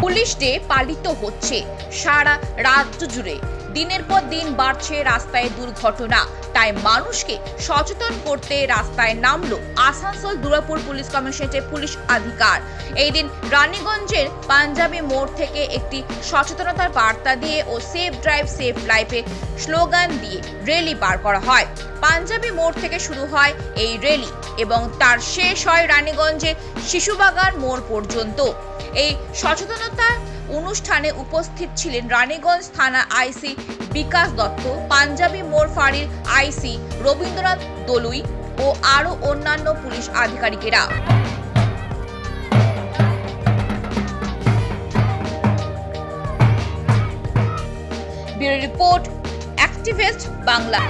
Police day পালিত হচ্ছে সারা রাজ্য জুড়ে। দিনের পর দিন বাড়ছে রাস্তায় দুর্ঘটনা। তাই মানুষকে সচেতন করতে রাস্তায় নামলো আসানসোল দুর্গাপুর পুলিশ কমিশনারেটের পুলিশ আধিকার। এই দিন রানীগঞ্জের পাঞ্জাবি মোড় থেকে একটি সচেতনতার বার্তা দিয়ে ও সেফ ড্রাইভ সেফ লাইফে স্লোগান দিয়ে র্যালি বার করা হয়। পাঞ্জাবি মোড় থেকে শুরু হয় এই র্যালি এবং তার শেষ হয় রানীগঞ্জের শিশুবাগান মোড় পর্যন্ত। এই সচেতনতা অনুষ্ঠানে উপস্থিত ছিলেন রানীগঞ্জ থানা আইসি বিকাশ দত্ত, পাঞ্জাবি মোড় ফাঁড়ির আইসি রবীন্দ্রনাথ দলুই ও আরও অন্যান্য পুলিশ আধিকারিকেরা। Report, activist Bangla.